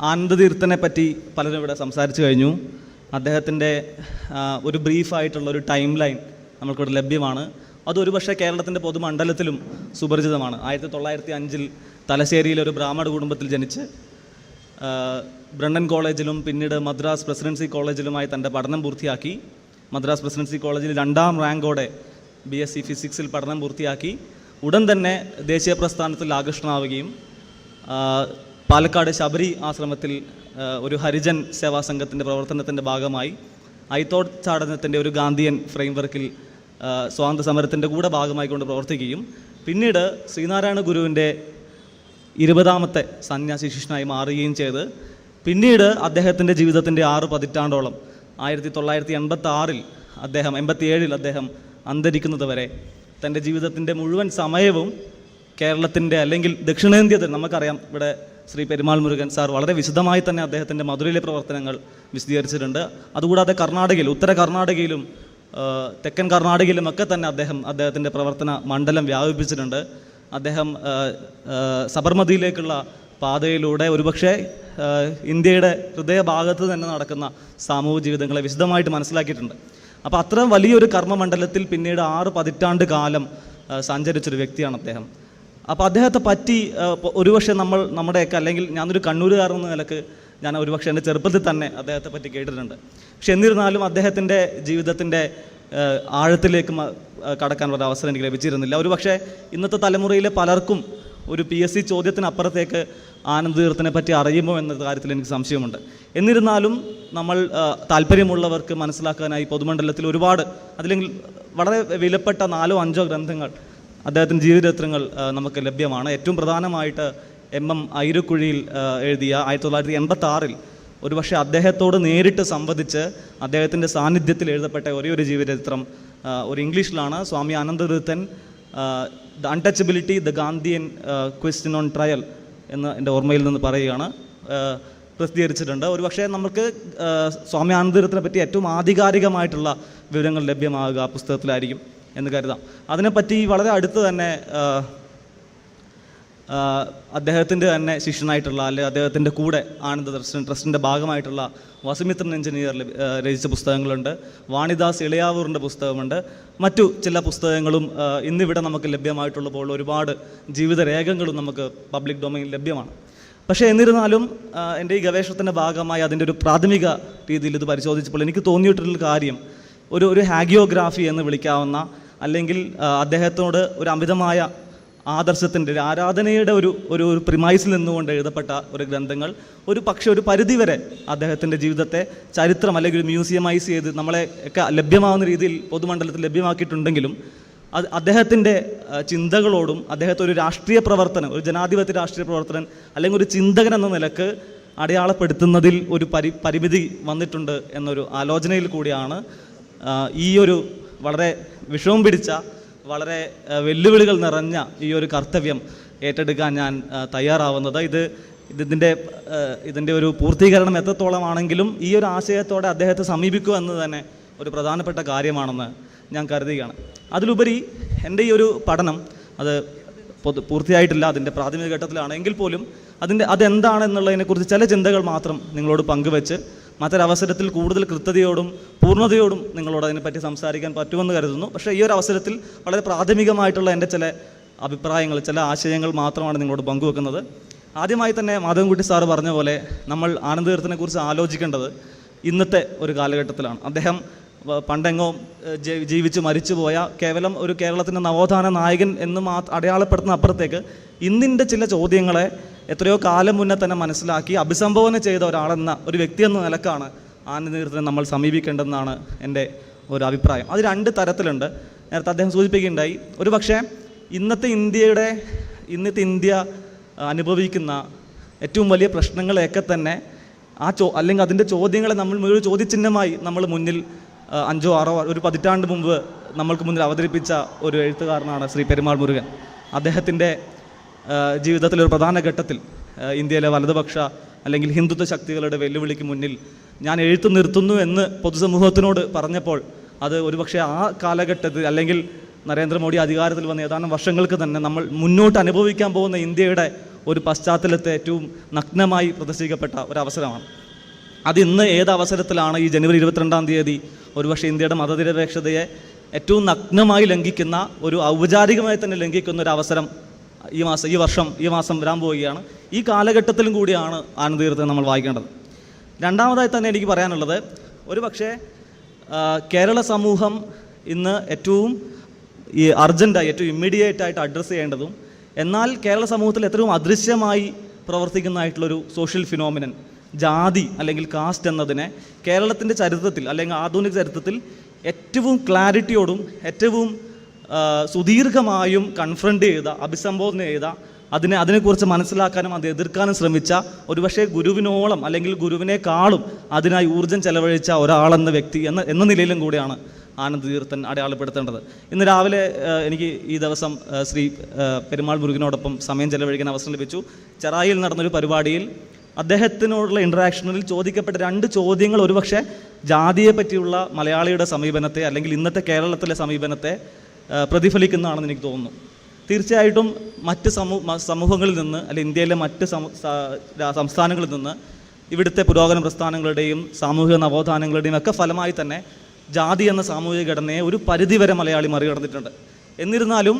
ആനന്ദതീർത്ഥനെ പറ്റി പലരും ഇവിടെ സംസാരിച്ചു കഴിഞ്ഞു. അദ്ദേഹത്തിന്റെ ഒരു ബ്രീഫായിട്ടുള്ള ഒരു ടൈം ലൈൻ നമ്മൾക്കിവിടെ ലഭ്യമാണ്. അത് ഒരുപക്ഷെ കേരളത്തിന്റെ പൊതുമണ്ഡലത്തിലും സുപരിചിതമാണ്. ആയിരത്തി തൊള്ളായിരത്തി അഞ്ചിൽ തലശ്ശേരിയിലെ ഒരു ബ്രാഹ്മണ കുടുംബത്തിൽ ജനിച്ച് ബ്രണ്ടൻ കോളേജിലും പിന്നീട് മദ്രാസ് പ്രസിഡൻസി കോളേജിലുമായി തന്റെ പഠനം പൂർത്തിയാക്കി. മദ്രാസ് പ്രസിഡൻസി കോളേജിൽ രണ്ടാം റാങ്കോടെ ബി എസ് സി ഫിസിക്സിൽ പഠനം പൂർത്തിയാക്കി. ഉടൻ തന്നെ ദേശീയ പ്രസ്ഥാനത്തിൽ ആകർഷണമാവുകയും പാലക്കാട് ശബരി ആശ്രമത്തിൽ ഒരു ഹരിജൻ സേവാ സംഘത്തിന്റെ പ്രവർത്തനത്തിന്റെ ഭാഗമായി ഐത്തോട്ട് ചാടനത്തിന്റെ ഒരു ഗാന്ധിയൻ ഫ്രെയിംവർക്കിൽ സ്വാതന്ത്ര്യ സമരത്തിന്റെ കൂടെ ഭാഗമായിക്കൊണ്ട് പ്രവർത്തിക്കുകയും പിന്നീട് ശ്രീനാരായണ ഗുരുവിന്റെ ഇരുപതാമത്തെ സന്യാസി ശിഷ്യനായി മാറുകയും ചെയ്ത് പിന്നീട് അദ്ദേഹത്തിന്റെ ജീവിതത്തിന്റെ ആറ് പതിറ്റാണ്ടോളം ആയിരത്തി തൊള്ളായിരത്തി എൺപത്തി ആറിൽ അദ്ദേഹം എൺപത്തിയേഴിൽ അദ്ദേഹം അന്തരിക്കുന്നത് വരെ തന്റെ ജീവിതത്തിന്റെ മുഴുവൻ സമയവും കേരളത്തിന്റെ അല്ലെങ്കിൽ ദക്ഷിണേന്ത്യത്തിൽ നമുക്കറിയാം ഇവിടെ ശ്രീ പെരുമാൾ മുരുകൻ സാർ വളരെ വിശദമായി തന്നെ അദ്ദേഹത്തിന്റെ മധുരയിലെ പ്രവർത്തനങ്ങൾ വിശദീകരിച്ചിട്ടുണ്ട്. അതുകൂടാതെ കർണാടകയിൽ ഉത്തര കർണാടകയിലും തെക്കൻ കർണാടകയിലും ഒക്കെ തന്നെ അദ്ദേഹം അദ്ദേഹത്തിന്റെ പ്രവർത്തന മണ്ഡലം വ്യാപിപ്പിച്ചിട്ടുണ്ട്. അദ്ദേഹം സബർമതിയിലേക്കുള്ള പാതയിലൂടെ ഒരുപക്ഷെ ഇന്ത്യയുടെ ഹൃദയഭാഗത്ത് തന്നെ നടക്കുന്ന സാമൂഹ്യ ജീവിതങ്ങളെ വിശദമായിട്ട് മനസ്സിലാക്കിയിട്ടുണ്ട്. അപ്പോൾ അത്ര വലിയൊരു കർമ്മമണ്ഡലത്തിൽ പിന്നീട് ആറ് പതിറ്റാണ്ട് കാലം സഞ്ചരിച്ചൊരു വ്യക്തിയാണ് അദ്ദേഹം. അപ്പോൾ അദ്ദേഹത്തെ പറ്റി ഒരുപക്ഷെ നമ്മൾ നമ്മുടെയൊക്കെ അല്ലെങ്കിൽ ഞാനൊരു കണ്ണൂരുകാരൻ എന്ന നിലയ്ക്ക് ഞാൻ ഒരുപക്ഷെ എന്റെ ചെറുപ്പത്തിൽ തന്നെ അദ്ദേഹത്തെ പറ്റി കേട്ടിട്ടുണ്ട്. പക്ഷെ എന്നിരുന്നാലും അദ്ദേഹത്തിന്റെ ജീവിതത്തിന്റെ ആഴത്തിലേക്ക് കടക്കാനുള്ള അവസരം എനിക്ക് ലഭിച്ചിരുന്നില്ല. ഒരുപക്ഷെ ഇന്നത്തെ തലമുറയിലെ പലർക്കും ഒരു പി എസ് സി ചോദ്യത്തിനപ്പുറത്തേക്ക് ആനന്ദ് തീർത്ഥനെ പറ്റി അറിയുമോ എന്ന കാര്യത്തിൽ എനിക്ക് സംശയമുണ്ട്. എന്നിരുന്നാലും നമ്മൾ താല്പര്യമുള്ളവർക്ക് മനസ്സിലാക്കാനായി പൊതുമണ്ഡലത്തിൽ ഒരുപാട് അതിലെങ്കിൽ വളരെ വിലപ്പെട്ട നാലോ അഞ്ചോ ഗ്രന്ഥങ്ങൾ അദ്ദേഹത്തിന്റെ ജീവചരിത്രങ്ങൾ നമുക്ക് ലഭ്യമാണ്. ഏറ്റവും പ്രധാനമായിട്ട് എം എം ഐരുക്കുഴിയിൽ എഴുതിയ ആയിരത്തി തൊള്ളായിരത്തി എൺപത്തി ആറിൽ ഒരുപക്ഷെ അദ്ദേഹത്തോട് നേരിട്ട് സംവദിച്ച് അദ്ദേഹത്തിന്റെ സാന്നിധ്യത്തിൽ എഴുതപ്പെട്ട ഒരേ ഒരു ജീവചരിത്രം ഒരു ഇംഗ്ലീഷിലാണ്. Swami Anandatheerthan the untouchability the Gandhian question on trial എന്ന് എന്റെ ഓർമ്മയിൽ നിന്ന് പറയുകയാണ്. പ്രസിദ്ധീകരിച്ചിട്ടുണ്ട്. ഒരുപക്ഷെ നമുക്ക് സ്വാമി ആനന്ദതീർത്ഥനെ പറ്റി ഏറ്റവും ആധികാരികമായിട്ടുള്ള വിവരങ്ങൾ ലഭ്യമാകുക പുസ്തകത്തിലായിരിക്കും. എന്ന് കരുതാം. അതിനെപ്പറ്റി വളരെ അടുത്ത് തന്നെ അദ്ദേഹത്തിന്റെ തന്നെ ശിഷ്യനായിട്ടുള്ള അല്ലെങ്കിൽ അദ്ദേഹത്തിന്റെ കൂടെ ആനന്ദ ദർശൻ ട്രസ്റ്റിന്റെ ഭാഗമായിട്ടുള്ള വസുമിത്രൻ എഞ്ചിനീയർ രചിച്ച പുസ്തകങ്ങളുണ്ട്. വാണിദാസ് ഇളയാവൂറിന്റെ പുസ്തകമുണ്ട്. മറ്റു ചില പുസ്തകങ്ങളും ഇന്നിവിടെ നമുക്ക് ലഭ്യമായിട്ടുള്ളപ്പോൾ ഒരുപാട് ജീവിതരേഖകളും നമുക്ക് പബ്ലിക് ഡൊമൈനിൽ ലഭ്യമാണ്. പക്ഷേ എന്നിരുന്നാലും എന്റെ ഈ ഗവേഷണത്തിന്റെ ഭാഗമായി അതിന്റെ ഒരു പ്രാഥമിക രീതിയിൽ ഇത് പരിശോധിച്ചപ്പോൾ എനിക്ക് തോന്നിയിട്ടുള്ള കാര്യം ഒരു ഒരു ഹാഗിയോഗ്രാഫി എന്ന് വിളിക്കാവുന്ന അല്ലെങ്കിൽ അദ്ദേഹത്തോട് ഒരു അമിതമായ ആദർശത്തിന്റെ ഒരു ആരാധനയുടെ ഒരു ഒരു ഒരു പ്രിമൈസിൽ നിന്നുകൊണ്ട് എഴുതപ്പെട്ട ഒരു ഗ്രന്ഥങ്ങൾ ഒരു പക്ഷേ ഒരു പരിധിവരെ അദ്ദേഹത്തിന്റെ ജീവിതത്തെ ചരിത്രം അല്ലെങ്കിൽ മ്യൂസിയമൈസ് ചെയ്ത് നമ്മളെ ഒക്കെ ലഭ്യമാവുന്ന രീതിയിൽ പൊതുമണ്ഡലത്തിൽ ലഭ്യമാക്കിയിട്ടുണ്ടെങ്കിലും അത് അദ്ദേഹത്തിന്റെ ചിന്തകളോടും അദ്ദേഹത്തെ ഒരു രാഷ്ട്രീയ പ്രവർത്തനം ഒരു ജനാധിപത്യ രാഷ്ട്രീയ പ്രവർത്തനം അല്ലെങ്കിൽ ഒരു ചിന്തകൻ എന്ന നിലയ്ക്ക് അടയാളപ്പെടുത്തുന്നതിൽ ഒരു പരി പരിമിതി വന്നിട്ടുണ്ട് എന്നൊരു ആലോചനയിൽ കൂടിയാണ് ഈ ഒരു വളരെ വിഷമം പിടിച്ച വളരെ വെല്ലുവിളികൾ നിറഞ്ഞ ഈ ഒരു കർത്തവ്യം ഏറ്റെടുക്കാൻ ഞാൻ തയ്യാറാവുന്നത്. ഇത് ഇതിന്റെ ഇതിന്റെ ഒരു പൂർത്തീകരണം എത്രത്തോളമാണെങ്കിലും ഈ ഒരു ആശയത്തോടെ അദ്ദേഹത്തെ സമീപിക്കുക എന്ന് തന്നെ ഒരു പ്രധാനപ്പെട്ട കാര്യമാണെന്ന് ഞാൻ കരുതുകയാണ്. അതിലുപരി എന്റെ ഈ ഒരു പഠനം അത് പൊതു പൂർത്തിയായിട്ടില്ല. അതിന്റെ പ്രാഥമിക ഘട്ടത്തിലാണ് എങ്കിൽ പോലും അതിന്റെ അതെന്താണെന്നുള്ളതിനെക്കുറിച്ച് ചില ചിന്തകൾ മാത്രം നിങ്ങളോട് പങ്കുവെച്ച് മറ്റൊരവസരത്തിൽ കൂടുതൽ കൃത്യതയോടും പൂർണതയോടും നിങ്ങളോട് അതിനെപ്പറ്റി സംസാരിക്കാൻ പറ്റുമെന്ന് കരുതുന്നു. പക്ഷേ ഈ ഒരു അവസരത്തിൽ വളരെ പ്രാഥമികമായിട്ടുള്ള എന്റെ ചില അഭിപ്രായങ്ങൾ ചില ആശയങ്ങൾ മാത്രമാണ് നിങ്ങളോട് പങ്കുവെക്കുന്നത്. ആദ്യമായി തന്നെ മാധവൻകുട്ടി സാറ് പറഞ്ഞ പോലെ നമ്മൾ ആനന്ദ തീർത്ഥനെക്കുറിച്ച് ആലോചിക്കേണ്ടത് ഇന്നത്തെ ഒരു കാലഘട്ടത്തിലാണ്. അദ്ദേഹം പണ്ടെങ്ങോ ജീവിച്ച് മരിച്ചു ജീവിച്ച് മരിച്ചുപോയ കേവലം ഒരു കേരളത്തിന്റെ നവോത്ഥാന നായകൻ എന്ന് മാ അടയാളപ്പെടുത്തുന്ന അപ്പുറത്തേക്ക് ഇന്നിന്റെ ചില ചോദ്യങ്ങളെ എത്രയോ കാലം മുന്നേ തന്നെ മനസ്സിലാക്കി അഭിസംബോധന ചെയ്ത ഒരാളെന്ന ഒരു വ്യക്തി എന്ന നിലക്കാണ് ആനന്ദീർത്തിനെ നമ്മൾ സമീപിക്കേണ്ടതെന്നാണ് എന്റെ ഒരു അഭിപ്രായം. അത് രണ്ട് തരത്തിലുണ്ട്. നേരത്തെ അദ്ദേഹം സൂചിപ്പിക്കുകയുണ്ടായി. ഒരു പക്ഷേ ഇന്നത്തെ ഇന്ത്യയുടെ ഇന്നത്തെ ഇന്ത്യ അനുഭവിക്കുന്ന ഏറ്റവും വലിയ പ്രശ്നങ്ങളെയൊക്കെ തന്നെ ആ ചോ അല്ലെങ്കിൽ അതിന്റെ ചോദ്യങ്ങളെ നമ്മൾ ഒരു ചോദ്യചിഹ്നമായി നമ്മൾ മുന്നിൽ അഞ്ചോ ആറോ ഒരു പതിറ്റാണ്ട് മുമ്പ് നമ്മൾക്ക് മുന്നിൽ അവതരിപ്പിച്ച ഒരു എഴുത്തുകാരനാണ് ശ്രീ പെരുമാൾ മുരുകൻ. അദ്ദേഹത്തിന്റെ ജീവിതത്തിലെ ഒരു പ്രധാന ഘട്ടത്തിൽ ഇന്ത്യയിലെ വലതുപക്ഷ അല്ലെങ്കിൽ ഹിന്ദുത്വ ശക്തികളുടെ വെല്ലുവിളിക്ക് മുന്നിൽ ഞാൻ എഴുത്ത് നിർത്തുന്നു എന്ന് പൊതുസമൂഹത്തിനോട് പറഞ്ഞപ്പോൾ അത് ഒരുപക്ഷെ ആ കാലഘട്ടത്തിൽ അല്ലെങ്കിൽ നരേന്ദ്രമോദി അധികാരത്തിൽ വന്ന ഏതാനും വർഷങ്ങൾക്ക് തന്നെ നമ്മൾ മുന്നോട്ട് അനുഭവിക്കാൻ പോകുന്ന ഇന്ത്യയുടെ ഒരു പശ്ചാത്തലത്തെ ഏറ്റവും നഗ്നമായി പ്രദർശിക്കപ്പെട്ട ഒരു അവസരമാണ്. അത് ഇന്ന് ഏത് അവസരത്തിലാണ് ഈ ജനുവരി ഇരുപത്തിരണ്ടാം തീയതി ഒരുപക്ഷെ ഇന്ത്യയുടെ മതനിരപേക്ഷതയെ ഏറ്റവും നഗ്നമായി ലംഘിക്കുന്ന ഒരു ഔപചാരികമായി തന്നെ ലംഘിക്കുന്ന ഒരു അവസരം ഈ മാസം ഈ വർഷം ഈ മാസം വരാൻ പോവുകയാണ്. ഈ കാലഘട്ടത്തിലും കൂടിയാണ് ആനന്ദീർത്തെ നമ്മൾ വായിക്കേണ്ടത്. രണ്ടാമതായി തന്നെ എനിക്ക് പറയാനുള്ളത് ഒരു പക്ഷേ കേരള സമൂഹം ഇന്ന് ഏറ്റവും ഈ അർജന്റായി ഏറ്റവും ഇമ്മീഡിയറ്റ് ആയിട്ട് അഡ്രസ്സ് ചെയ്യേണ്ടതും എന്നാൽ കേരള സമൂഹത്തിൽ എത്രയും അദൃശ്യമായി പ്രവർത്തിക്കുന്നതായിട്ടുള്ളൊരു സോഷ്യൽ ഫിനോമിനൻ ജാതി അല്ലെങ്കിൽ കാസ്റ്റ് എന്നതിനെ കേരളത്തിന്റെ ചരിത്രത്തിൽ അല്ലെങ്കിൽ ആധുനിക ചരിത്രത്തിൽ ഏറ്റവും ക്ലാരിറ്റിയോടും ഏറ്റവും സുദീർഘമായും കൺഫ്രണ്ട് ചെയ്ത അഭിസംബോധന ചെയ്ത അതിനെ അതിനെക്കുറിച്ച് മനസ്സിലാക്കാനും അത് എതിർക്കാനും ശ്രമിച്ച ഒരുപക്ഷെ ഗുരുവിനോളം അല്ലെങ്കിൽ ഗുരുവിനേക്കാളും അതിനായി ഊർജം ചെലവഴിച്ച ഒരാളെന്ന വ്യക്തി എന്ന എന്ന നിലയിലും കൂടിയാണ് ആനന്ദ് തീർത്ഥൻ അടയാളപ്പെടുത്തേണ്ടത്. ഇന്ന് രാവിലെ എനിക്ക് ഈ ദിവസം ശ്രീ പെരുമാൾ മുരുകനോടൊപ്പം സമയം ചെലവഴിക്കാൻ അവസരം ലഭിച്ചു. ചെറായിൽ നടന്നൊരു പരിപാടിയിൽ അദ്ദേഹത്തിനോടുള്ള ഇൻട്രാക്ഷനിൽ ചോദിക്കപ്പെട്ട രണ്ട് ചോദ്യങ്ങൾ ഒരുപക്ഷെ ജാതിയെ പറ്റിയുള്ള മലയാളിയുടെ സമീപനത്തെ അല്ലെങ്കിൽ ഇന്നത്തെ കേരളത്തിലെ സമീപനത്തെ പ്രതിഫലിക്കുന്നതാണെന്ന് എനിക്ക് തോന്നുന്നു. തീർച്ചയായിട്ടും മറ്റ് സമൂഹ സമൂഹങ്ങളിൽ നിന്ന് അല്ലെങ്കിൽ ഇന്ത്യയിലെ മറ്റ് സംസ്ഥാനങ്ങളിൽ നിന്ന് ഇവിടുത്തെ പുരോഗമന പ്രസ്ഥാനങ്ങളുടെയും സാമൂഹിക നവോത്ഥാനങ്ങളുടെയും ഒക്കെ ഫലമായി തന്നെ ജാതി എന്ന സാമൂഹിക ഘടനയെ ഒരു പരിധിവരെ മലയാളി മറികടന്നിട്ടുണ്ട്. എന്നിരുന്നാലും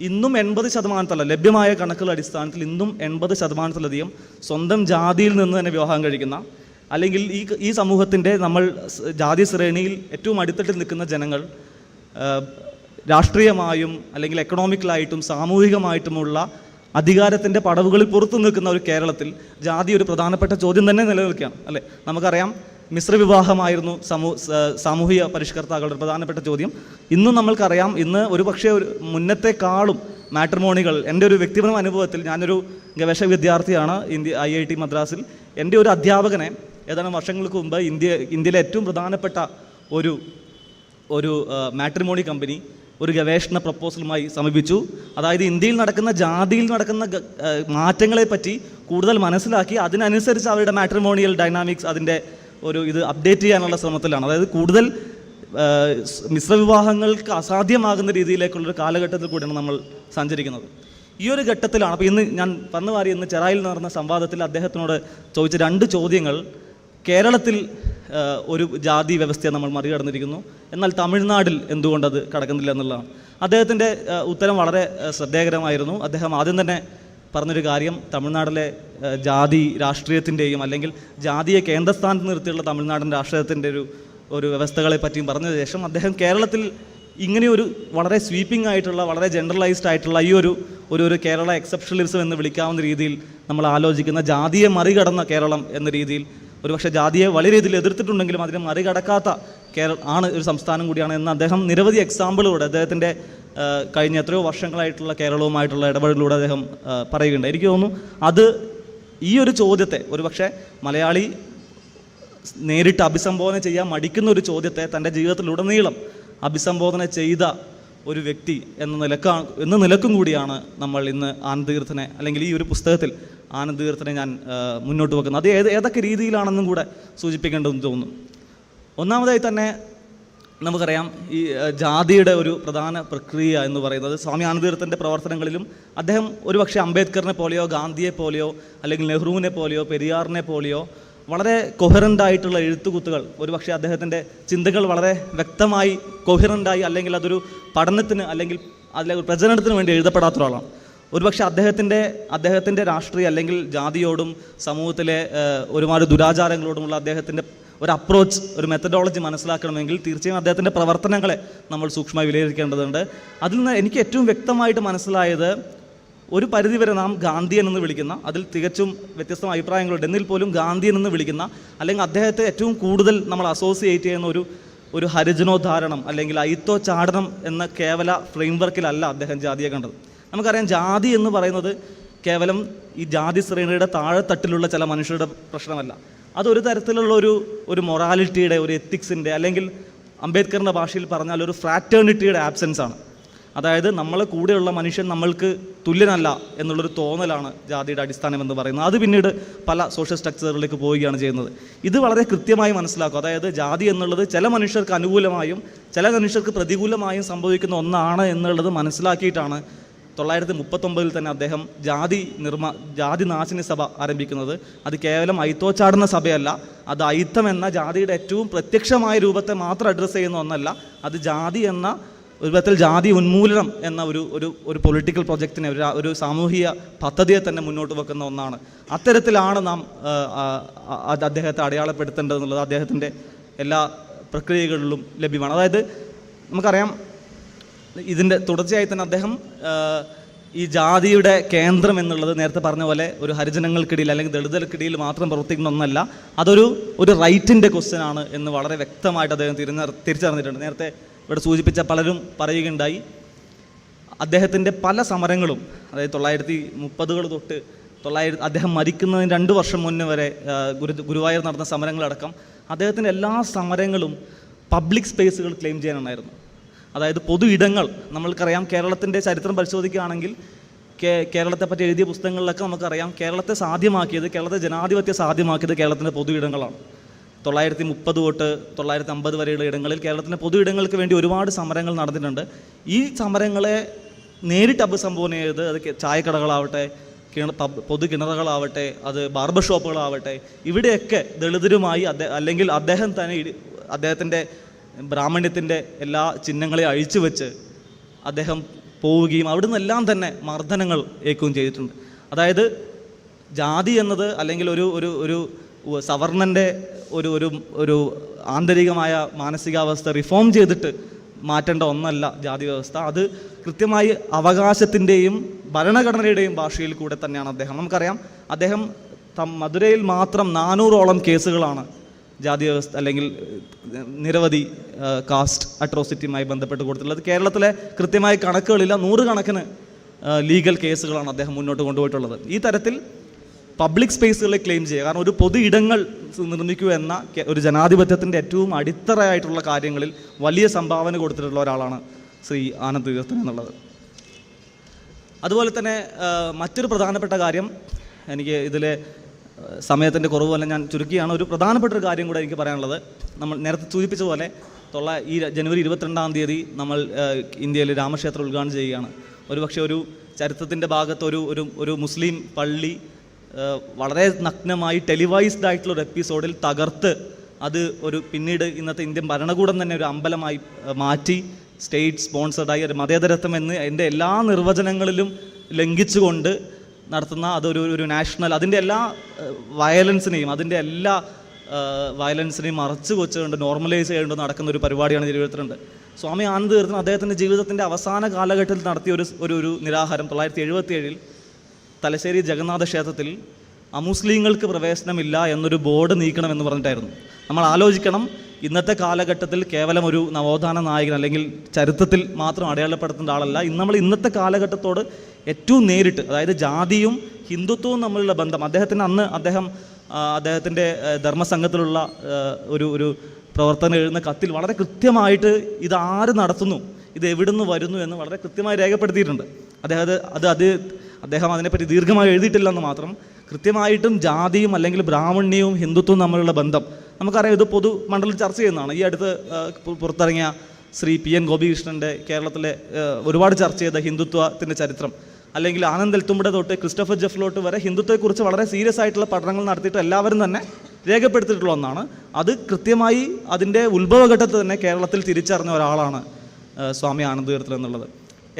ഇന്നും എൺപത് ശതമാനത്തല്ല ലഭ്യമായ കണക്കുകളുടെ അടിസ്ഥാനത്തിൽ ഇന്നും എൺപത് ശതമാനത്തിലധികം സ്വന്തം ജാതിയിൽ നിന്ന് തന്നെ വിവാഹം കഴിക്കുന്ന അല്ലെങ്കിൽ ഈ ഈ സമൂഹത്തിന്റെ നമ്മൾ ജാതി ശ്രേണിയിൽ ഏറ്റവും അടിത്തട്ടിൽ നിൽക്കുന്ന ജനങ്ങൾ രാഷ്ട്രീയമായും അല്ലെങ്കിൽ എക്കണോമിക്കലായിട്ടും സാമൂഹികമായിട്ടുമുള്ള അധികാരത്തിന്റെ പടവുകളിൽ പുറത്തു നിൽക്കുന്ന ഒരു കേരളത്തിൽ ജാതി ഒരു പ്രധാനപ്പെട്ട ചോദ്യം തന്നെ നിലനിൽക്കുകയാണ് അല്ലേ? നമുക്കറിയാം മിശ്ര വിവാഹമായിരുന്നു സമൂ സാമൂഹിക പരിഷ്കർത്താക്കളുടെ പ്രധാനപ്പെട്ട ചോദ്യം. ഇന്നും നമ്മൾക്കറിയാം ഇന്ന് ഒരു പക്ഷേ ഒരു മുന്നത്തെക്കാളും മാട്രിമോണികൾ എന്റെ ഒരു വ്യക്തിപരമായ അനുഭവത്തിൽ ഞാനൊരു ഗവേഷക വിദ്യാർത്ഥിയാണ് ഇന്ത്യ ഐ ഐ ടി മദ്രാസിൽ. എന്റെ ഒരു അധ്യാപകനെ ഏതാനും വർഷങ്ങൾക്ക് മുമ്പ് ഇന്ത്യ ഇന്ത്യയിലെ ഏറ്റവും പ്രധാനപ്പെട്ട ഒരു ഒരു മാട്രിമോണി കമ്പനി ഒരു ഗവേഷണ പ്രപ്പോസലുമായി സമീപിച്ചു. അതായത് ഇന്ത്യയിൽ നടക്കുന്ന ജാതിയിൽ നടക്കുന്ന മാറ്റങ്ങളെപ്പറ്റി കൂടുതൽ മനസ്സിലാക്കി അതിനനുസരിച്ച് അവരുടെ മാട്രിമോണിയൽ ഡൈനാമിക്സ് അതിന്റെ ഒരു ഇത് അപ്ഡേറ്റ് ചെയ്യാനുള്ള ശ്രമത്തിലാണ്. അതായത് കൂടുതൽ മിശ്രവിവാഹങ്ങൾക്ക് അസാധ്യമാകുന്ന രീതിയിലേക്കുള്ളൊരു കാലഘട്ടത്തിൽ കൂടിയാണ് നമ്മൾ സഞ്ചരിക്കുന്നത്. ഈ ഒരു ഘട്ടത്തിലാണ് അപ്പോൾ ഇന്ന് ഞാൻ പന്നുവാരി ഇന്ന് ചെറായിൽ നടന്ന സംവാദത്തിൽ അദ്ദേഹത്തിനോട് ചോദിച്ച രണ്ട് ചോദ്യങ്ങൾ കേരളത്തിൽ ഒരു ജാതി വ്യവസ്ഥയെ നമ്മൾ മറികടന്നിരിക്കുന്നു. എന്നാൽ തമിഴ്നാട്ടിൽ എന്തുകൊണ്ടത് കടക്കുന്നില്ല എന്നുള്ളതാണ്. അദ്ദേഹത്തിന്റെ ഉത്തരം വളരെ ശ്രദ്ധേയകരമായിരുന്നു. അദ്ദേഹം ആദ്യം തന്നെ പറഞ്ഞൊരു കാര്യം തമിഴ്നാടിലെ ജാതി രാഷ്ട്രീയത്തിന്റെയും അല്ലെങ്കിൽ ജാതിയെ കേന്ദ്രസ്ഥാനത്ത് നിർത്തിയുള്ള തമിഴ്നാടൻ രാഷ്ട്രീയത്തിന്റെ ഒരു ഒരു വ്യവസ്ഥകളെ പറ്റിയും പറഞ്ഞതിന് ശേഷം അദ്ദേഹം കേരളത്തിൽ ഇങ്ങനെയൊരു വളരെ സ്വീപ്പിംഗ് ആയിട്ടുള്ള വളരെ ജനറലൈസ്ഡ് ആയിട്ടുള്ള ഈ ഒരു ഒരു ഒരു കേരള എക്സെപ്ഷണലിസം എന്ന് വിളിക്കാവുന്ന രീതിയിൽ നമ്മൾ ആലോചിക്കുന്ന ജാതിയെ മറികടന്ന കേരളം എന്ന രീതിയിൽ ഒരുപക്ഷെ ജാതിയെ വലിയ രീതിയിൽ എതിർത്തിട്ടുണ്ടെങ്കിലും അതിനെ മറികടക്കാത്ത കേരള ആണ് ഒരു സംസ്ഥാനം കൂടിയാണ് എന്ന് അദ്ദേഹം നിരവധി എക്സാമ്പിളുകളുടെ അദ്ദേഹത്തിന്റെ കഴിഞ്ഞ എത്രയോ വർഷങ്ങളായിട്ടുള്ള കേരളവുമായിട്ടുള്ള ഇടപെടലിലൂടെ അദ്ദേഹം പറയുകയുണ്ട് എനിക്ക് തോന്നുന്നു അത് ഈ ഒരു ചോദ്യത്തെ ഒരുപക്ഷെ മലയാളി നേരിട്ട് അഭിസംബോധന ചെയ്യാൻ മടിക്കുന്ന ഒരു ചോദ്യത്തെ തന്റെ ജീവിതത്തിലുടനീളം അഭിസംബോധന ചെയ്ത ഒരു വ്യക്തി എന്ന നിലക്കാ എന്ന നിലക്കും കൂടിയാണ് നമ്മൾ ഇന്ന് ആനന്ദീർത്ഥനെ അല്ലെങ്കിൽ ഈ ഒരു പുസ്തകത്തിൽ ആനന്ദീർത്ഥനെ ഞാൻ മുന്നോട്ട് വെക്കുന്നത്. അത് ഏത് ഏതൊക്കെ രീതിയിലാണെന്നും കൂടെ സൂചിപ്പിക്കേണ്ടതെന്ന് തോന്നുന്നു. ഒന്നാമതായി തന്നെ നമുക്കറിയാം ഈ ജാതിയുടെ ഒരു പ്രധാന പ്രക്രിയ എന്ന് പറയുന്നത് സ്വാമി ആനന്ദതീർത്ഥന്റെ പ്രവർത്തനങ്ങളിലും അദ്ദേഹം ഒരുപക്ഷെ അംബേദ്കറിനെ പോലെയോ ഗാന്ധിയെ പോലെയോ അല്ലെങ്കിൽ നെഹ്റുവിനെ പോലെയോ പെരിയാറിനെ പോലെയോ വളരെ കൊഹറന്റ് ആയിട്ടുള്ള എഴുത്തുകുത്തുകൾ ഒരുപക്ഷെ അദ്ദേഹത്തിന്റെ ചിന്തകൾ വളരെ വ്യക്തമായി കൊഹിറന്റായി അല്ലെങ്കിൽ അതൊരു പഠനത്തിന് അല്ലെങ്കിൽ അതിലെ പ്രചരണത്തിന് വേണ്ടി എഴുതപ്പെടാത്ത ഒരാളാണ്. ഒരുപക്ഷെ അദ്ദേഹത്തിന്റെ അദ്ദേഹത്തിന്റെ രാഷ്ട്രീയ അല്ലെങ്കിൽ ജാതിയോടും സമൂഹത്തിലെ ഒരുപാട് ദുരാചാരങ്ങളോടുമുള്ള അദ്ദേഹത്തിന്റെ ഒരു അപ്രോച്ച് ഒരു മെത്തഡോളജി മനസ്സിലാക്കണമെങ്കിൽ തീർച്ചയായും അദ്ദേഹത്തിന്റെ പ്രവർത്തനങ്ങളെ നമ്മൾ സൂക്ഷ്മമായി വിലയിരുത്തേണ്ടതുണ്ട്. അതിൽ നിന്ന് എനിക്ക് ഏറ്റവും വ്യക്തമായിട്ട് മനസ്സിലായത് ഒരു പരിധിവരെ നാം ഗാന്ധിയൻ എന്ന് വിളിക്കുന്ന അതിൽ തികച്ചും വ്യത്യസ്തമായ അഭിപ്രായങ്ങളുണ്ട്. എന്നിൽ പോലും ഗാന്ധിയൻ എന്ന് വിളിക്കുന്ന അല്ലെങ്കിൽ അദ്ദേഹത്തെ ഏറ്റവും കൂടുതൽ നമ്മൾ അസോസിയേറ്റ് ചെയ്യുന്ന ഒരു ഒരു ഹരിജനോദ്ധാരണം അല്ലെങ്കിൽ ഐത്തോ ചാടനം എന്ന കേവല ഫ്രെയിംവർക്കിലല്ല അദ്ദേഹം ജാതിയെ കണ്ടത്. നമുക്കറിയാം ജാതി എന്ന് പറയുന്നത് കേവലം ഈ ജാതി ശ്രേണിയുടെ താഴെത്തട്ടിലുള്ള ചില മനുഷ്യരുടെ പ്രശ്നമല്ല. അതൊരു തരത്തിലുള്ള ഒരു ഒരു മൊറാലിറ്റിയുടെ ഒരു എത്തിക്സിന്റെ അല്ലെങ്കിൽ അംബേദ്കറിന്റെ ഭാഷയിൽ പറഞ്ഞാൽ ഒരു ഫ്രാറ്റേണിറ്റിയുടെ ആബ്സെൻസ് ആണ്. അതായത് നമ്മളെ കൂടെയുള്ള മനുഷ്യൻ നമ്മൾക്ക് തുല്യനല്ല എന്നുള്ളൊരു തോന്നലാണ് ജാതിയുടെ അടിസ്ഥാനം എന്ന് പറയുന്നത്. അത് പിന്നീട് പല സോഷ്യൽ സ്ട്രക്ചറുകളിലേക്ക് പോവുകയാണ് ചെയ്യുന്നത്. ഇത് വളരെ കൃത്യമായി മനസ്സിലാക്കും അതായത് ജാതി എന്നുള്ളത് ചില മനുഷ്യർക്ക് അനുകൂലമായും ചില മനുഷ്യർക്ക് പ്രതികൂലമായും സംഭവിക്കുന്ന ഒന്നാണ് എന്നുള്ളത് മനസ്സിലാക്കിയിട്ടാണ് തൊള്ളായിരത്തി മുപ്പത്തൊമ്പതിൽ തന്നെ അദ്ദേഹം ജാതി നിർമ്മാ ജാതി നാശിനി സഭ ആരംഭിക്കുന്നത്. അത് കേവലം ഐത്തോച്ചാടുന്ന സഭയല്ല. അത് ഐത്തം എന്ന ജാതിയുടെ ഏറ്റവും പ്രത്യക്ഷമായ രൂപത്തെ മാത്രം അഡ്രസ്സ് ചെയ്യുന്ന ഒന്നല്ല. അത് ജാതി എന്ന ഒരു വിധത്തിൽ ജാതി ഉന്മൂലനം എന്ന ഒരു ഒരു ഒരു പൊളിറ്റിക്കൽ പ്രൊജക്റ്റിനെ ഒരു ഒരു സാമൂഹിക പദ്ധതിയെ തന്നെ മുന്നോട്ട് വെക്കുന്ന ഒന്നാണ്. അത്തരത്തിലാണ് നാം അദ്ദേഹത്തെ അടയാളപ്പെടുത്തേണ്ടതെന്നുള്ളത് അദ്ദേഹത്തിന്റെ എല്ലാ പ്രക്രിയകളിലും ലഭ്യമാണ്. അതായത് നമുക്കറിയാം ഇതിന്റെ തുടർച്ചയായി തന്നെ അദ്ദേഹം ഈ ജാതിയുടെ കേന്ദ്രം എന്നുള്ളത് നേരത്തെ പറഞ്ഞ പോലെ ഒരു ഹരിജനങ്ങൾക്കിടയിൽ അല്ലെങ്കിൽ ദളിതർക്കിടയിൽ മാത്രം പ്രവർത്തിക്കുന്ന ഒന്നല്ല അതൊരു ഒരു റൈറ്റിന്റെ ക്വസ്റ്റ്യൻ ആണ് എന്ന് വളരെ വ്യക്തമായിട്ട് അദ്ദേഹം തിരിഞ്ഞ തിരിച്ചറിഞ്ഞിട്ടുണ്ട്. നേരത്തെ ഇവിടെ സൂചിപ്പിച്ച പലരും പറയുകയുണ്ടായി. അദ്ദേഹത്തിന്റെ പല സമരങ്ങളും അതായത് തൊള്ളായിരത്തി മുപ്പതുകൾ തൊട്ട് തൊള്ളായിരത്തി അദ്ദേഹം മരിക്കുന്നതിന് രണ്ട് വർഷം മുന്നേ വരെ ഗുരു ഗുരുവായൂർ നടന്ന സമരങ്ങളടക്കം അദ്ദേഹത്തിന്റെ എല്ലാ സമരങ്ങളും പബ്ലിക് സ്പേസുകൾ ക്ലെയിം ചെയ്യാനായിരുന്നു അതായത് പൊതു ഇടങ്ങൾ. നമ്മൾക്കറിയാം കേരളത്തിന്റെ ചരിത്രം പരിശോധിക്കുകയാണെങ്കിൽ കേരളത്തെ പറ്റി എഴുതിയ പുസ്തകങ്ങളിലൊക്കെ നമുക്കറിയാം കേരളത്തെ സാധ്യമാക്കിയത് കേരളത്തെ ജനാധിപത്യം സാധ്യമാക്കിയത് കേരളത്തിന്റെ പൊതു ഇടങ്ങളാണ്. തൊള്ളായിരത്തി മുപ്പത് തൊട്ട് തൊള്ളായിരത്തി അമ്പത് വരെയുള്ള ഇടങ്ങളിൽ കേരളത്തിന്റെ പൊതു ഇടങ്ങൾക്ക് വേണ്ടി ഒരുപാട് സമരങ്ങൾ നടന്നിട്ടുണ്ട്. ഈ സമരങ്ങളെ നേരിട്ട് അഭിസംബോധന ചെയ്ത് അത് ചായക്കടകളാവട്ടെ കിണ പൊതു കിണറുകളാവട്ടെ അത് ബാർബർ ഷോപ്പുകളാവട്ടെ ഇവിടെയൊക്കെ ദളിതരുമായി അദ്ദേഹം അല്ലെങ്കിൽ അദ്ദേഹം തന്നെ അദ്ദേഹത്തിന്റെ ബ്രാഹ്മണ്യത്തിന്റെ എല്ലാ ചിഹ്നങ്ങളെയും അഴിച്ചു വെച്ച് അദ്ദേഹം പോവുകയും അവിടെ നിന്നെല്ലാം തന്നെ മർദ്ദനങ്ങൾ ഏൽക്കുകയും ചെയ്തിട്ടുണ്ട്. അതായത് ജാതി എന്നത് അല്ലെങ്കിൽ ഒരു ഒരു ഒരു സവർണന്റെ ഒരു ഒരു ഒരു ആന്തരികമായ മാനസികാവസ്ഥ റിഫോം ചെയ്തിട്ട് മാറ്റേണ്ട ഒന്നല്ല ജാതി വ്യവസ്ഥ. അത് കൃത്യമായി അവകാശത്തിന്റെയും ഭരണഘടനയുടെയും ഭാഷയിൽ കൂടെ തന്നെയാണ് അദ്ദേഹം. നമുക്കറിയാം അദ്ദേഹം മധുരയിൽ മാത്രം നാനൂറോളം കേസുകളാണ് ജാതി വ്യവസ്ഥ അല്ലെങ്കിൽ നിരവധി കാസ്റ്റ് അട്രോസിറ്റിയുമായി ബന്ധപ്പെട്ട് കൊടുത്തിട്ടുള്ളത്. കേരളത്തിലെ കൃത്യമായ കണക്കുകളില്ല. നൂറുകണക്കിന് ലീഗൽ കേസുകളാണ് അദ്ദേഹം മുന്നോട്ട് കൊണ്ടുപോയിട്ടുള്ളത്. ഈ തരത്തിൽ പബ്ലിക് സ്പേസുകളെ ക്ലെയിം ചെയ്യുക. കാരണം ഒരു പൊതു ഇടങ്ങൾ നിർമ്മിക്കുക എന്ന ഒരു ജനാധിപത്യത്തിന്റെ ഏറ്റവും അടിത്തറയായിട്ടുള്ള കാര്യങ്ങളിൽ വലിയ സംഭാവന കൊടുത്തിട്ടുള്ള ഒരാളാണ് ശ്രീ ആനന്ദ് തീർത്ഥൻ എന്നുള്ളത്. അതുപോലെ തന്നെ മറ്റൊരു പ്രധാനപ്പെട്ട കാര്യം എനിക്ക് ഇതിൽ സമയത്തിന്റെ കുറവ് പോലെ ഞാൻ ചുരുക്കിയാണ്. ഒരു പ്രധാനപ്പെട്ട ഒരു കാര്യം കൂടെ എനിക്ക് പറയാനുള്ളത്. നമ്മൾ നേരത്തെ സൂചിപ്പിച്ച പോലെ തൊള്ള ഈ ജനുവരി ഇരുപത്തിരണ്ടാം തീയതി നമ്മൾ ഇന്ത്യയിൽ രാമക്ഷേത്രം ഉദ്ഘാടനം ചെയ്യുകയാണ്. ഒരുപക്ഷെ ഒരു ചരിത്രത്തിന്റെ ഭാഗത്ത് ഒരു ഒരു ഒരു മുസ്ലിം പള്ളി വളരെ നഗ്നമായി ടെലിവൈസ്ഡ് ആയിട്ടുള്ള ഒരു എപ്പിസോഡിൽ തകർത്ത് അത് ഒരു പിന്നീട് ഇന്നത്തെ ഇന്ത്യൻ ഭരണകൂടം തന്നെ ഒരു അമ്പലമായി മാറ്റി സ്റ്റേറ്റ് സ്പോൺസർഡായി ഒരു മതേതരത്വം എന്ന് എന്റെ എല്ലാ നിർവചനങ്ങളിലും ലംഘിച്ചുകൊണ്ട് നടത്തുന്ന അതൊരു ഒരു നാഷണൽ അതിന്റെ എല്ലാ വയലൻസിനെയും അതിന്റെ എല്ലാ വയലൻസിനെയും മറച്ചു വെച്ചുകൊണ്ട് നോർമലൈസ് ചെയ്യേണ്ട നടക്കുന്ന ഒരു പരിപാടിയാണ് ഇരുപത്തിരണ്ട് സ്വാമി ആനന്ദ് തീർത്ഥൻ അദ്ദേഹത്തിന്റെ ജീവിതത്തിന്റെ അവസാന കാലഘട്ടത്തിൽ നടത്തിയ ഒരു ഒരു ഒരു നിരാഹാരം തൊള്ളായിരത്തി എഴുപത്തി ഏഴിൽ തലശ്ശേരി ജഗന്നാഥ ക്ഷേത്രത്തിൽ അമുസ്ലിങ്ങൾക്ക് പ്രവേശനമില്ല എന്നൊരു ബോർഡ് നീക്കണമെന്ന് പറഞ്ഞിട്ടായിരുന്നു. നമ്മൾ ആലോചിക്കണം ഇന്നത്തെ കാലഘട്ടത്തിൽ കേവലം ഒരു നവോത്ഥാന നായകൻ അല്ലെങ്കിൽ ചരിത്രത്തിൽ മാത്രം അടയാളപ്പെടുത്തേണ്ട ആളല്ല. ഇന്ന് നമ്മൾ ഇന്നത്തെ കാലഘട്ടത്തോട് ഏറ്റവും നേരിട്ട് അതായത് ജാതിയും ഹിന്ദുത്വവും തമ്മിലുള്ള ബന്ധം. അദ്ദേഹത്തിന് അന്ന് അദ്ദേഹം അദ്ദേഹത്തിന്റെ ധർമ്മസംഘത്തിലുള്ള ഒരു ഒരു പ്രവർത്തനം എഴുതുന്ന കത്തിൽ വളരെ കൃത്യമായിട്ട് ഇത് ആര് നടത്തുന്നു ഇത് എവിടുന്ന് വരുന്നു എന്ന് വളരെ കൃത്യമായി രേഖപ്പെടുത്തിയിട്ടുണ്ട്. അദ്ദേഹം അത് അത് അദ്ദേഹം അതിനെപ്പറ്റി ദീർഘമായി എഴുതിയിട്ടില്ലെന്ന് മാത്രം കൃത്യമായിട്ടും ജാതിയും അല്ലെങ്കിൽ ബ്രാഹ്മണ്യവും ഹിന്ദുത്വവും തമ്മിലുള്ള ബന്ധം. നമുക്കറിയാം ഇത് പൊതു മണ്ഡലം ചർച്ച ചെയ്യുന്നതാണ്. ഈ അടുത്ത് പുറത്തിറങ്ങിയ ശ്രീ പി എൻ ഗോപികൃഷ്ണന്റെ കേരളത്തിലെ ഒരുപാട് ചർച്ച ചെയ്ത ഹിന്ദുത്വത്തിന്റെ ചരിത്രം. അല്ലെങ്കിൽ ആനന്ദ് എൽത്തുമ്പടെ തൊട്ട് ക്രിസ്റ്റഫർ ജെഫ്ലോട്ട് വരെ ഹിന്ദുത്വത്തെക്കുറിച്ച് വളരെ സീരിയസ് ആയിട്ടുള്ള പഠനങ്ങൾ നടത്തിയിട്ട് എല്ലാവരും തന്നെ രേഖപ്പെടുത്തിയിട്ടുള്ള ഒന്നാണ്. അത് കൃത്യമായി അതിന്റെ ഉത്ഭവഘട്ടത്തിൽ തന്നെ കേരളത്തിൽ തിരിച്ചറിഞ്ഞ ഒരാളാണ് സ്വാമി ആനന്ദ് എന്നുള്ളത്.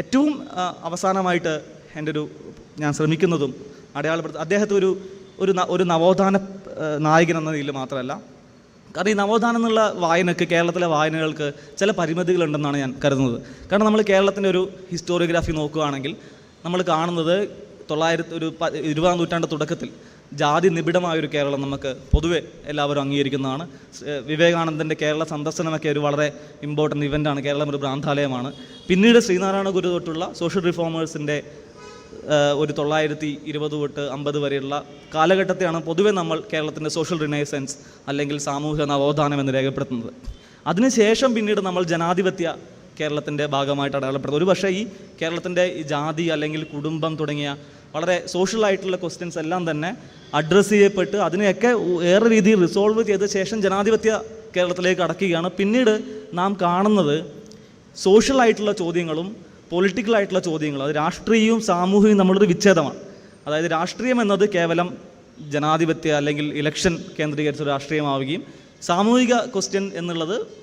ഏറ്റവും അവസാനമായിട്ട് എന്റെ ഒരു ഞാൻ ശ്രമിക്കുന്നതും അടയാളപ്പെടുത്ത അദ്ദേഹത്തെ ഒരു ഒരു ഒരു നവോത്ഥാന നായകൻ എന്ന നിലയിൽ മാത്രമല്ല കാരണം ഈ നവോത്ഥാനം എന്നുള്ള വായനക്ക് കേരളത്തിലെ വായനകൾക്ക് ചില പരിമിതികളുണ്ടെന്നാണ് ഞാൻ കരുതുന്നത്. കാരണം നമ്മൾ കേരളത്തിന്റെ ഒരു ഹിസ്റ്റോറിയോഗ്രാഫി നോക്കുകയാണെങ്കിൽ നമ്മൾ കാണുന്നത് തൊള്ളായിരത്തി ഒരു ഇരുപതാം നൂറ്റാണ്ട് തുടക്കത്തിൽ ജാതി നിബിഡമായൊരു കേരളം നമുക്ക് പൊതുവെ എല്ലാവരും അംഗീകരിക്കുന്നതാണ്. വിവേകാനന്ദന്റെ കേരള സന്ദർശനമൊക്കെ ഒരു വളരെ ഇമ്പോർട്ടന്റ് ഇവന്റാണ് കേരളം ഒരു ഭ്രാന്താലയമാണ്. പിന്നീട് ശ്രീനാരായണ ഗുരു തൊട്ടുള്ള സോഷ്യൽ റിഫോമേഴ്സിന്റെ ഒരു തൊള്ളായിരത്തി ഇരുപത് തൊട്ട് അമ്പത് വരെയുള്ള കാലഘട്ടത്തെയാണ് പൊതുവെ നമ്മൾ കേരളത്തിന്റെ സോഷ്യൽ റിനൈസൻസ് അല്ലെങ്കിൽ സാമൂഹിക നവോത്ഥാനം എന്ന് രേഖപ്പെടുത്തുന്നത്. അതിനുശേഷം പിന്നീട് നമ്മൾ ജനാധിപത്യ കേരളത്തിന്റെ ഭാഗമായിട്ട് അടയാളപ്പെടുന്നത് ഒരു പക്ഷേ ഈ കേരളത്തിന്റെ ജാതി അല്ലെങ്കിൽ കുടുംബം തുടങ്ങിയ വളരെ സോഷ്യൽ ആയിട്ടുള്ള ക്വസ്റ്റ്യൻസ് എല്ലാം തന്നെ അഡ്രസ്സ് ചെയ്യപ്പെട്ട് അതിനെയൊക്കെ ഏറെ രീതിയിൽ റിസോൾവ് ചെയ്ത ശേഷം ജനാധിപത്യ കേരളത്തിലേക്ക് അടക്കുകയാണ് പിന്നീട് നാം കാണുന്നത് സോഷ്യലായിട്ടുള്ള ചോദ്യങ്ങളും പൊളിറ്റിക്കൽ ആയിട്ടുള്ള ചോദ്യങ്ങളും അത് രാഷ്ട്രീയവും സാമൂഹികവും നമ്മളൊരു വിച്ഛേദമാണ്. അതായത് രാഷ്ട്രീയം എന്നത് കേവലം ജനാധിപത്യ അല്ലെങ്കിൽ ഇലക്ഷൻ കേന്ദ്രീകരിച്ച രാഷ്ട്രീയമാവുകയും സാമൂഹിക ക്വസ്റ്റ്യൻ എന്നുള്ളത്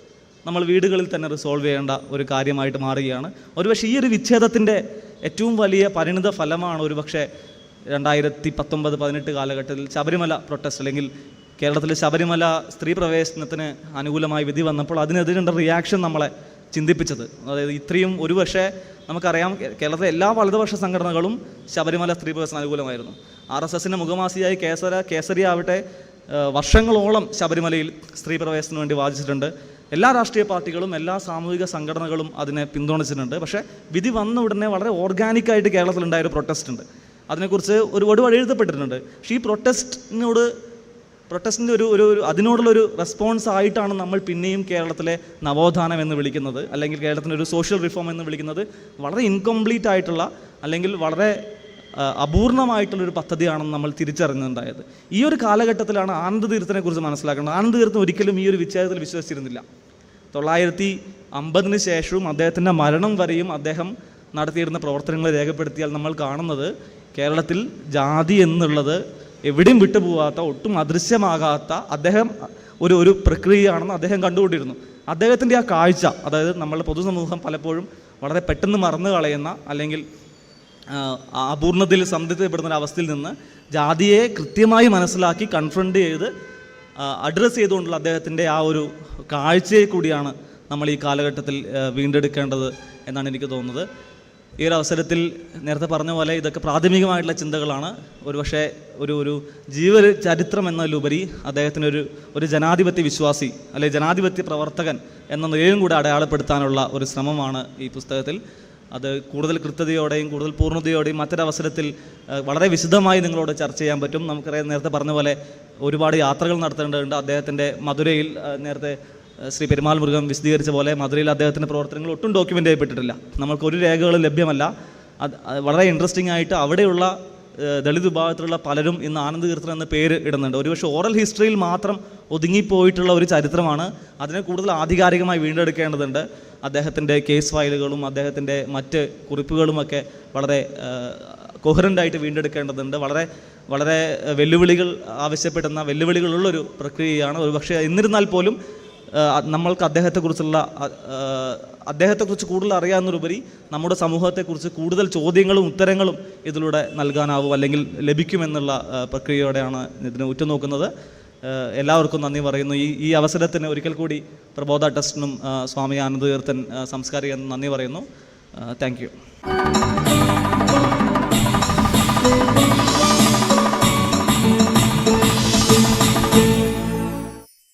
നമ്മൾ വീടുകളിൽ തന്നെ റിസോൾവ് ചെയ്യേണ്ട ഒരു കാര്യമായിട്ട് മാറുകയാണ്. ഒരുപക്ഷെ ഈ ഒരു വിച്ഛേദത്തിന്റെ ഏറ്റവും വലിയ പരിണിത ഫലമാണ് ഒരുപക്ഷെ രണ്ടായിരത്തി പത്തൊമ്പത് പതിനെട്ട് കാലഘട്ടത്തിൽ ശബരിമല പ്രൊട്ടസ്റ്റ് അല്ലെങ്കിൽ കേരളത്തിലെ ശബരിമല സ്ത്രീ പ്രവേശനത്തിന് അനുകൂലമായി വിധി വന്നപ്പോൾ അതിനെതിരെ റിയാക്ഷൻ നമ്മളെ ചിന്തിപ്പിച്ചത്. അതായത് ഇത്രയും ഒരു പക്ഷേ നമുക്കറിയാം കേരളത്തിലെ എല്ലാ വലതുപക്ഷ സംഘടനകളും ശബരിമല സ്ത്രീ പ്രവേശന അനുകൂലമായിരുന്നു. ആർ എസ് എസിന്റെ മുഖമാസിയായി കേസര കേസരി ആവട്ടെ വർഷങ്ങളോളം ശബരിമലയിൽ സ്ത്രീ പ്രവേശനത്തിന് വേണ്ടി വാദിച്ചിട്ടുണ്ട്. എല്ലാ രാഷ്ട്രീയ പാർട്ടികളും എല്ലാ സാമൂഹിക സംഘടനകളും അതിനെ പിന്തുണച്ചിട്ടുണ്ട്. പക്ഷേ വിധി വന്ന ഉടനെ വളരെ ഓർഗാനിക്കായിട്ട് കേരളത്തിലുണ്ടായ ഒരു പ്രൊട്ടസ്റ്റ് ഉണ്ട്. അതിനെക്കുറിച്ച് ഒരുപാട് വഴിയെഴുതപ്പെട്ടിട്ടുണ്ട് പക്ഷേ ഈ പ്രൊട്ടസ്റ്റിനോട് പ്രൊട്ടസ്റ്റിന്റെ ഒരു ഒരു ഒരു അതിനോടുള്ള ഒരു റെസ്പോൺസ് ആയിട്ടാണ് നമ്മൾ പിന്നെയും കേരളത്തിലെ നവോത്ഥാനം എന്ന് വിളിക്കുന്നത്. അല്ലെങ്കിൽ കേരളത്തിന്റെ ഒരു സോഷ്യൽ റിഫോം എന്ന് വിളിക്കുന്നത് വളരെ ഇൻകംപ്ലീറ്റ് ആയിട്ടുള്ള അല്ലെങ്കിൽ വളരെ അപൂർണമായിട്ടുള്ളൊരു പദ്ധതിയാണെന്ന് നമ്മൾ തിരിച്ചറിഞ്ഞുണ്ടായത് ഈ ഒരു കാലഘട്ടത്തിലാണ് ആനന്ദ തീർത്ഥനെ കുറിച്ച് മനസ്സിലാക്കേണ്ടത്. ആനന്ദ തീർത്ഥം ഒരിക്കലും ഈ ഒരു വിചാരത്തിൽ വിശ്വസിച്ചിരുന്നില്ല. തൊള്ളായിരത്തി അമ്പതിന് ശേഷവും അദ്ദേഹത്തിന്റെ മരണം വരെയും അദ്ദേഹം നടത്തിയിരുന്ന പ്രവർത്തനങ്ങൾ രേഖപ്പെടുത്തിയാൽ നമ്മൾ കാണുന്നത് കേരളത്തിൽ ജാതി എന്നുള്ളത് എവിടെയും വിട്ടുപോകാത്ത ഒട്ടും അദൃശ്യമാകാത്ത അദ്ദേഹം ഒരു ഒരു പ്രക്രിയയാണെന്ന് അദ്ദേഹം കണ്ടുകൊണ്ടിരുന്നു. അദ്ദേഹത്തിന്റെ ആ കാഴ്ച അതായത് നമ്മളുടെ പൊതുസമൂഹം പലപ്പോഴും വളരെ പെട്ടെന്ന് മറന്നു കളയുന്ന അല്ലെങ്കിൽ അപൂർണതയിൽ സംതൃപ്തിപ്പെടുന്ന ഒരു അവസ്ഥയിൽ നിന്ന് ജാതിയെ കൃത്യമായി മനസ്സിലാക്കി കൺഫ്രണ്ട് ചെയ്ത് അഡ്രസ്സ് ചെയ്തുകൊണ്ടുള്ള അദ്ദേഹത്തിന്റെ ആ ഒരു കാഴ്ചയെ കൂടിയാണ് നമ്മൾ ഈ കാലഘട്ടത്തിൽ വീണ്ടെടുക്കേണ്ടത് എന്നാണ് എനിക്ക് തോന്നുന്നത്. ഈ ഒരു അവസരത്തിൽ നേരത്തെ പറഞ്ഞ പോലെ ഇതൊക്കെ പ്രാഥമികമായിട്ടുള്ള ചിന്തകളാണ്. ഒരു പക്ഷേ ഒരു ഒരു ജീവ ചരിത്രം എന്നതിലുപരി അദ്ദേഹത്തിന് ഒരു ഒരു ജനാധിപത്യ വിശ്വാസി അല്ലെങ്കിൽ ജനാധിപത്യ പ്രവർത്തകൻ എന്ന നിലയിലും കൂടെ അടയാളപ്പെടുത്താനുള്ള ഒരു ശ്രമമാണ് ഈ പുസ്തകത്തിൽ. അത് കൂടുതൽ കൃത്യതയോടെയും കൂടുതൽ പൂർണതയോടെയും മറ്റൊരവസരത്തിൽ വളരെ വിശദമായി നിങ്ങളോട് ചർച്ച ചെയ്യാൻ പറ്റും. നമുക്കറിയാം നേരത്തെ പറഞ്ഞ പോലെ ഒരുപാട് യാത്രകൾ നടത്തേണ്ടതുണ്ട്. അദ്ദേഹത്തിന്റെ മധുരയിൽ നേരത്തെ ശ്രീ പെരുമാൾ മൃഗം വിശദീകരിച്ച പോലെ മധുരയിൽ അദ്ദേഹത്തിന്റെ പ്രവർത്തനങ്ങൾ ഒട്ടും ഡോക്യുമെന്റ് ചെയ്യപ്പെട്ടിട്ടില്ല. നമുക്കൊരു രേഖകളും ലഭ്യമല്ല. അത് വളരെ ഇൻട്രസ്റ്റിംഗ് ആയിട്ട് അവിടെയുള്ള ദളിത് വിഭാഗത്തിലുള്ള പലരും ഇന്ന് ആനന്ദ് കീർത്തനം എന്ന പേര് ഇടുന്നുണ്ട്. ഒരുപക്ഷെ ഓറൽ ഹിസ്റ്ററിയിൽ മാത്രം ഒതുങ്ങിപ്പോയിട്ടുള്ള ഒരു ചരിത്രമാണ്. അതിനെ കൂടുതൽ ആധികാരികമായി വീണ്ടെടുക്കേണ്ടതുണ്ട്. അദ്ദേഹത്തിന്റെ കേസ് ഫയലുകളും അദ്ദേഹത്തിന്റെ മറ്റ് കുറിപ്പുകളുമൊക്കെ വളരെ കൊഹറന്റായിട്ട് വീണ്ടെടുക്കേണ്ടതുണ്ട്. വളരെ വളരെ വെല്ലുവിളികൾ ആവശ്യപ്പെടുന്ന വെല്ലുവിളികളുള്ളൊരു പ്രക്രിയയാണ്. ഒരു പക്ഷേ എന്നിരുന്നാൽ പോലും നമ്മൾക്ക് അദ്ദേഹത്തെക്കുറിച്ചുള്ള അദ്ദേഹത്തെക്കുറിച്ച് കൂടുതൽ അറിയാവുന്നതിനുപരി നമ്മുടെ സമൂഹത്തെക്കുറിച്ച് കൂടുതൽ ചോദ്യങ്ങളും ഉത്തരങ്ങളും ഇതിലൂടെ നൽകാനാവും അല്ലെങ്കിൽ ലഭിക്കുമെന്നുള്ള പ്രക്രിയയോടെയാണ് ഇതിനെ ഉറ്റുനോക്കുന്നത്. എല്ലാവർക്കും നന്ദി പറയുന്നു. ഈ ഈ അവസരത്തിന് ഒരിക്കൽ കൂടി പ്രബോധ ടെസ്റ്റിനും സ്വാമി ആനന്ദ സംസ്കാരിക നന്ദി പറയുന്നു. Thank you.